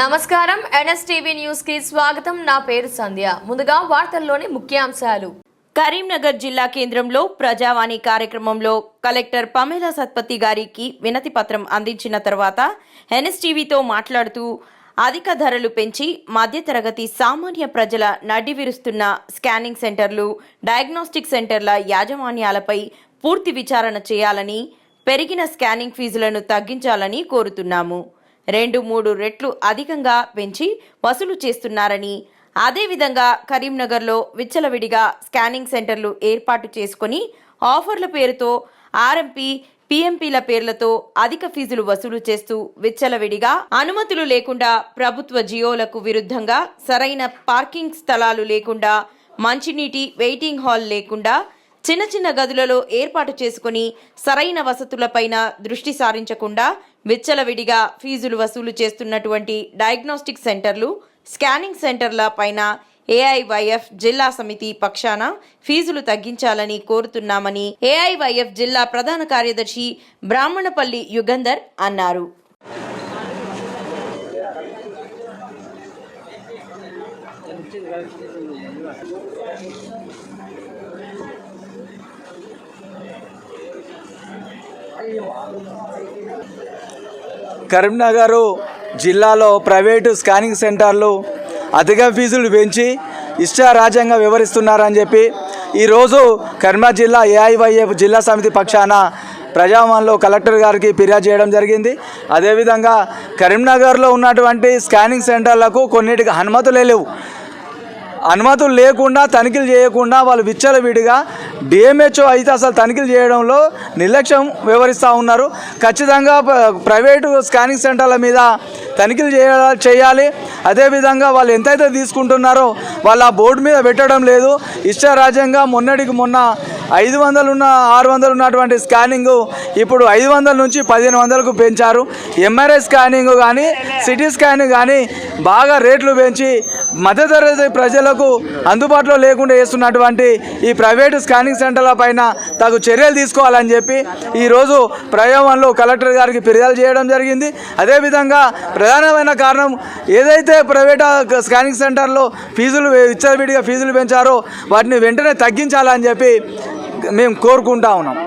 నమస్కారం. ఎన్ఎస్టీవీ న్యూస్కి స్వాగతం. నా పేరు సంధ్య. ముందుగా వార్తల్లోని ముఖ్యాంశాలు. కరీంనగర్ జిల్లా కేంద్రంలో ప్రజావాణి కార్యక్రమంలో కలెక్టర్ పమేలా సత్పతి గారికి వినతి పత్రం అందించిన తర్వాత ఎన్ఎస్టీవీతో మాట్లాడుతూ అధిక ధరలు పెంచి మధ్యతరగతి సామాన్య ప్రజల నడ్డి విరుస్తున్న స్కానింగ్ సెంటర్లు డయాగ్నోస్టిక్ సెంటర్ల యాజమాన్యాలపై పూర్తి విచారణ చేయాలని పెరిగిన స్కానింగ్ ఫీజులను తగ్గించాలని కోరుతున్నాము. రెండు మూడు రెట్లు అధికంగా పెంచి వసూలు చేస్తున్నారని అదేవిధంగా కరీంనగర్లో విచ్చలవిడిగా స్కానింగ్ సెంటర్లు ఏర్పాటు చేసుకొని ఆఫర్ల పేరుతో ఆర్ఎంపీ పీఎంపీల పేర్లతో అధిక ఫీజులు వసూలు చేస్తూ విచ్చలవిడిగా అనుమతులు లేకుండా ప్రభుత్వ జియోలకు విరుద్ధంగా సరైన పార్కింగ్ స్థలాలు లేకుండా మంచినీటి వెయిటింగ్ హాల్ లేకుండా చిన్న చిన్న గదులలో ఏర్పాటు చేసుకుని సరైన వసతులపైన దృష్టి సారించకుండా విచ్చలవిడిగా ఫీజులు వసూలు చేస్తున్నటువంటి డయాగ్నోస్టిక్ సెంటర్లు స్కానింగ్ సెంటర్ల పైన ఏఐవైఎఫ్ జిల్లా సమితి పక్షాన ఫీజులు తగ్గించాలని కోరుతున్నామని ఏఐవైఎఫ్ జిల్లా ప్రధాన కార్యదర్శి బ్రాహ్మణపల్లి యుగంధర్ అన్నారు. కరీంనగర్ జిల్లాలో ప్రైవేటు స్కానింగ్ సెంటర్లు అధిక ఫీజులు పెంచి ఇష్టారాజ్యంగా వివరిస్తున్నారని చెప్పి ఈరోజు కరీంనగర్ జిల్లా ఏఐవైఎఫ్ జిల్లా సమితి పక్షాన ప్రజావాణిలో కలెక్టర్ గారికి ఫిర్యాదు చేయడం జరిగింది. అదేవిధంగా కరీంనగర్లో ఉన్నటువంటి స్కానింగ్ సెంటర్లకు కొన్నిటికి అనుమతులే లేవు. అనుమతులు లేకుండా తనిఖీలు చేయకుండా వాళ్ళు విచ్చలవిడిగా డిఎంహెచ్ఓ అయితే అసలు తనిఖీలు చేయడంలో నిర్లక్ష్యం వివరిస్తూ ఉన్నారు. ఖచ్చితంగా ప్ర- ప్రైవేటు స్కానింగ్ సెంటర్ల మీద తనిఖీలు చేయ చేయాలి. అదేవిధంగా వాళ్ళు ఎంతైతే తీసుకుంటున్నారో వాళ్ళు ఆ బోర్డు మీద పెట్టడం లేదు. ఇష్టరాజ్యంగా మొన్నటికి మొన్న ఐదు వందలు ఉన్న ఆరు వందలు ఉన్నటువంటి స్కానింగ్ ఇప్పుడు ఐదు వందల నుంచి పదిహేను వందలకు పెంచారు. ఎంఆర్ఐ స్కానింగ్ కానీ సిటీ స్కానింగ్ కానీ బాగా రేట్లు పెంచి మధ్యతరగతి ప్రజలకు అందుబాటులో లేకుండా చేస్తున్నటువంటి ఈ ప్రైవేటు స్కానింగ్ సెంటర్ల పైన తగు చర్యలు తీసుకోవాలని చెప్పి ఈరోజు ప్రయోగంలో కలెక్టర్ గారికి ఫిర్యాదు చేయడం జరిగింది. అదేవిధంగా ప్రధానమైన కారణం ఏదైతే ప్రైవేట్ స్కానింగ్ సెంటర్లో ఫీజులు విచ్చలవిడిగా ఫీజులు పెంచారో వాటిని వెంటనే తగ్గించాలని చెప్పి మేము కోరుకుంటా ఉన్నాం.